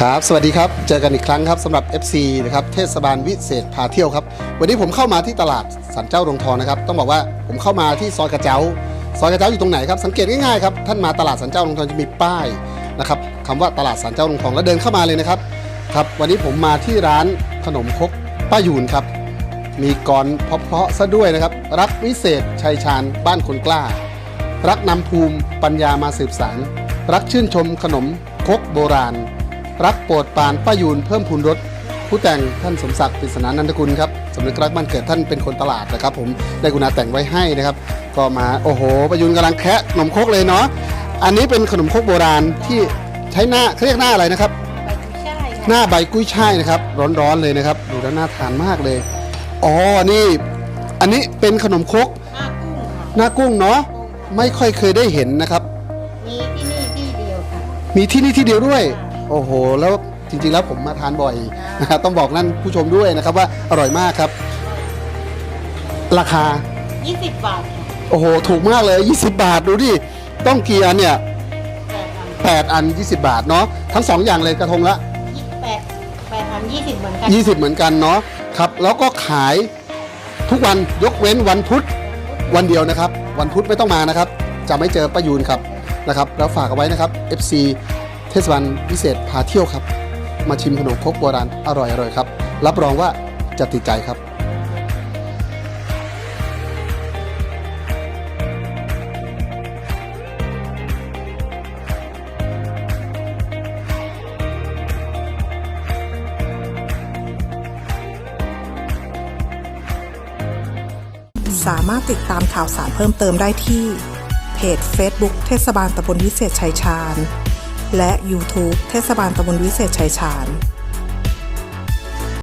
ครับ สวัสดีครับ เจอกันอีกครั้งครับสำหรับ FC นะครับเทศบาลวิเศษพาเที่ยวครับ วันนี้ผมเข้ามาที่ตลาดสันเจ้าโรงทองนะครับ ต้องบอกว่าผมเข้ามาที่ซอยกระเจ้า ซอยกระเจ้าอยู่ตรงไหนครับ สังเกตง่ายๆครับ ท่านมาตลาดสันเจ้าโรงทองจะมีป้ายนะครับคำว่าตลาดสันเจ้าโรงทองแล้วเดินเข้ามาเลยนะครับ ครับ วันนี้ผมมาที่ร้านขนมครกป้ายูนครับ มีกรเพราะๆซะด้วยนะครับ รักวิเศษชัยชาญบ้านคนกล้า รักนำภูมิปัญญามาสืบสารรักชื่นชมขนมครกโบราณ รักโปรดปรานป้ายูนเพิ่มพูนรสผู้แต่งท่านสมศักดิ์ปริศนานันทกุลครับสำนึกรักบ้านเกิดท่านเป็นคนตลาดนะครับ ผมได้กุณาแต่งไว้ให้นะครับ ก็มาโอ้โหป้ายูนกำลังแคะขนมครกเลยเนาะอันนี้เป็นขนมครกโบราณที่ใช้หน้าเขาเรียกหน้าอะไรนะครับใบกุยช่ายหน้าใบกุ้ยช่ายนะครับ ร้อนๆเลยนะครับ ดูแล้วน่าทานมากเลยอ๋อนี่อันนี้เป็นขนมครกหน้ากุ้งค่ะหน้ากุ้งเนาะไม่ค่อยเคยได้เห็นนะครับ มีที่นี่ที่เดียวค่ะมีที่นี่ที่เดียวด้วย โอ้โห แล้วจริงๆแล้วผมมาทานบ่อยนะครับต้องบอกนั่นผู้ชมด้วยนะครับว่าอร่อยมากครับ ราคา 20 บาทค่ะโอ้โห ถูกมากเลย 20 บาทดูดิ ต้องกี่อันเนี่ย แปดพัน8 อัน 20 บาทเนาะทั้ง 2 อย่างเลยกระทงละ ยี่สิบแปดแปดพันยี่สิบเหมือนกัน20 เหมือนกันเนาะครับ แล้วก็ขายทุกวันยกเว้นวันพุธวันเดียวนะครับ วันพุธไม่ต้องมานะครับ จะไม่เจอป้ายูนครับนะครับ แล้วฝากเอาไว้นะครับ FC เทศบาลพิเศษพาเที่ยวครับ มาชิมขนมครกโบราณอร่อยๆครับ รับรองว่าจะติดใจครับสามารถติดตามข่าวสารเพิ่มเติมได้ที่ เพจ Facebook เทศบาลตำบลวิเศษชัยชาญ และ YouTube เทศบาลตำบลวิเศษชัยชาญ